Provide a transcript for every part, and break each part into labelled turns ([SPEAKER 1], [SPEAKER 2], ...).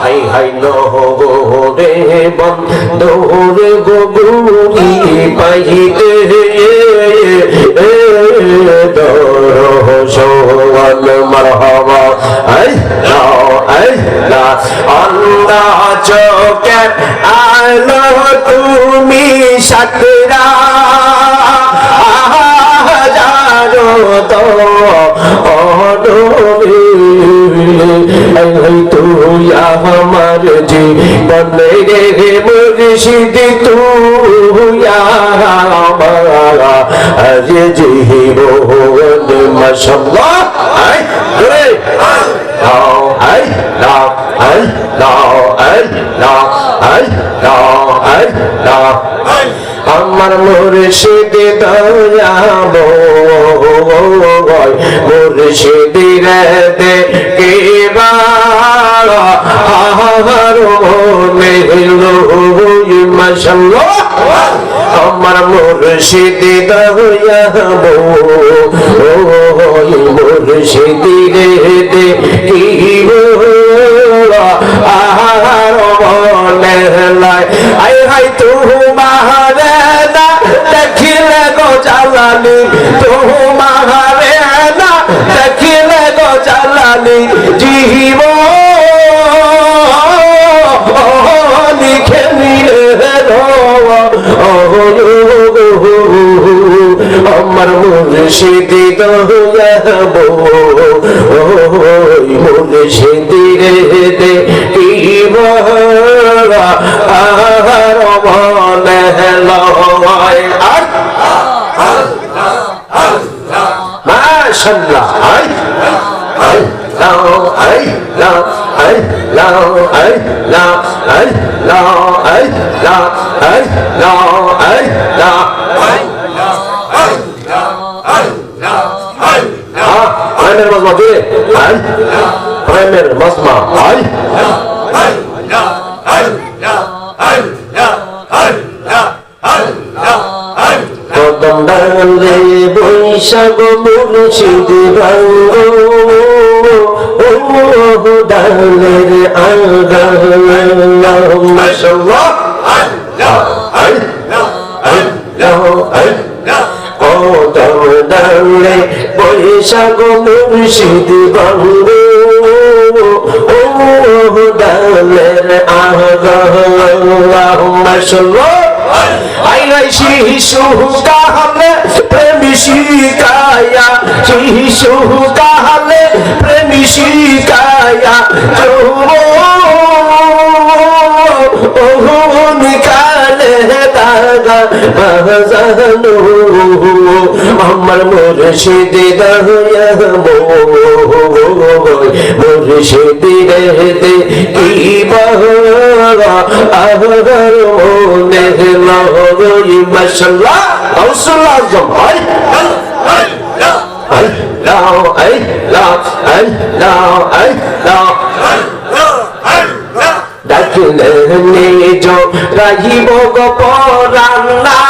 [SPEAKER 1] High high নহ রে বন্ধরে গগুরি পাইতে দরহসওয়াল মারহাবা। আই না আই না আল্লাহ চোখে আলো তুমি সাকরা জানো তো অনুবি তুই আমার জীবন রে মুর্শিদ, তুই আমার আজ জীবন মাশাআল্লাহ। আই রে লাও আই লাও আই লাও আই লাও আই লাও আই লাও আমার মুর্শিদ দয়াব মুর্শিদ রে দে কে মাশাল্লাহ আমার মুর্শিদ দয়াব মুর্শিদি রে দে কি আহার মনে লাই আই হাই তোমারে না দেখিলে গো জালালি মুর্শিদি দয়াব মুর্শিদি রে দে কি আর মনে লয়। আর? মাশাআল্লাহ আই। আই, লাও আই লাও আই লাও আই লাও আই লাও আই লাও আই লাও আই, লাও। প্রেমের মজমা জুড়ে প্রেমের মজমা আই কদম ডাঙ্গলে বৈশাখ স্বাগত মুর্শিদি বঙ্গু ডালের আহগ আল্লাহুম্মা সাল্লাল্লাহু আলাইহি সুহকাহলে প্রেমিশিকায়া শিশুকাহলে প্রেমিশিকায়া চৌমো ওহু নিকালে দাগা মুর্শিদি দহয়া মোয় মুর্শিদি রহতে কি বহরা আহবর মোনে লহরি মাশাল্লাহ রাসূল আজম হাই হাই লাও আই লাও আই লাও আই নিজ রাহিব গোপরান্না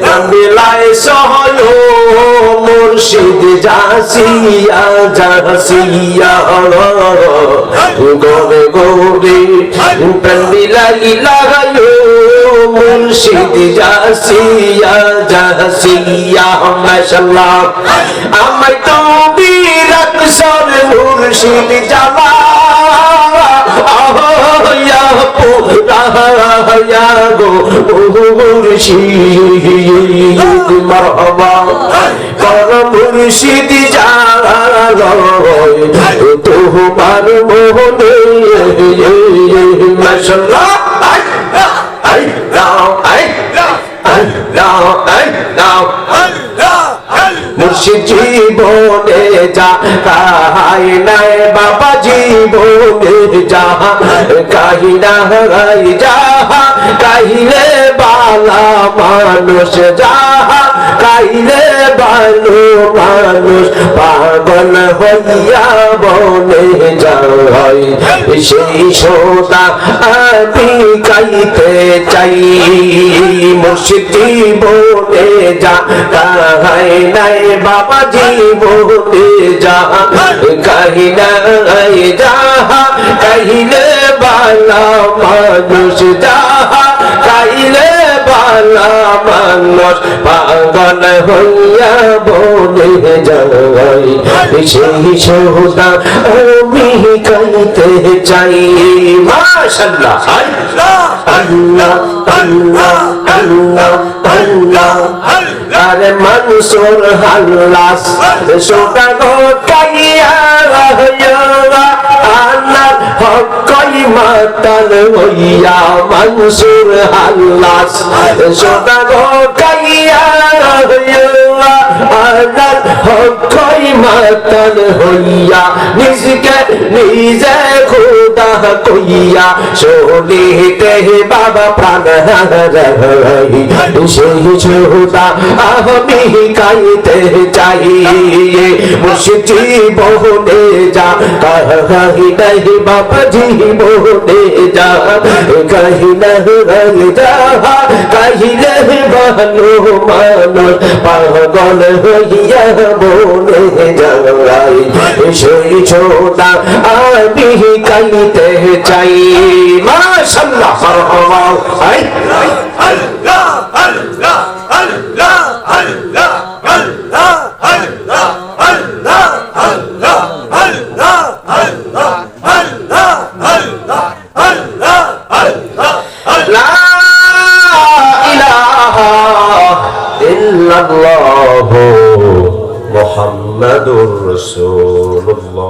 [SPEAKER 1] বেলায় সহল মুর্শিদ যাসিয়া যাসিয়া গোরে গোরে বেলাই লাগল মুর্শিদ যাসিয়া যাসিয়া মাশাল্লাহ আমার তো বিরাট সর মুর্শিদ জামা আহ, ইয়া পুরা। গো মুর্শিদ মারহাবা। কর মুর্শিদ জাগায় তোমার মোহনে জীবনে যা কাহাই নাই বাবা, জীবনে যা কাহি না হাই যা কাহিলে বালা মানুষ যাহা কাইলে বালু মানুষ, পাগল হইয়া বনে যায় সেই সোদা আমি কাইতে চাই, মুর্শিদি বনে যা কাহাই নাই বাবাজি জীবনে যা কাহি নাই যাহা কাহিলে বালা মানুষ যাহা কাহিলে বালা মানুষ, পাগল হইয়া লেগে যাওয়াই সেই সহদা আমি কাইতে চাই। মাশাল্লাহ, আল্লাহ আল্লাহ আল্লাহ আল্লাহ আরে মানুষের হাল্লা সোটা গোটাইয়া আল্লাহ হকাই মাতাল হইয়া মানুষের হাল্লা সোটা আজাদ হক্ষই মাতাল হইয়া? নিজকে নিজে খুব কইয়া শোনিতে বাবা প্রাণ সেই ছোটা আমি কাইতে চাই মুর্শিদি বহনে যা কাহি নাই বাবা জীবনে যা কাহি নাই যা কাহিলে ভালো মানুষ পাগল হইয়া বনে যাই। সেই ছোটা আমি কাইতে চাই মাশাল্লাহ মারহাবা আই।
[SPEAKER 2] আল্লাহ আল্লাহ আল্লাহ আল্লাহ আল্লাহ আল্লাহ আল্লাহ আল্লাহ আল্লাহ আল্লাহ আল্লাহ আল্লাহ আল্লাহ আল্লাহ
[SPEAKER 1] লা ইলাহা ইল্লাল্লাহু মুহাম্মাদুর রাসূলুল্লাহ।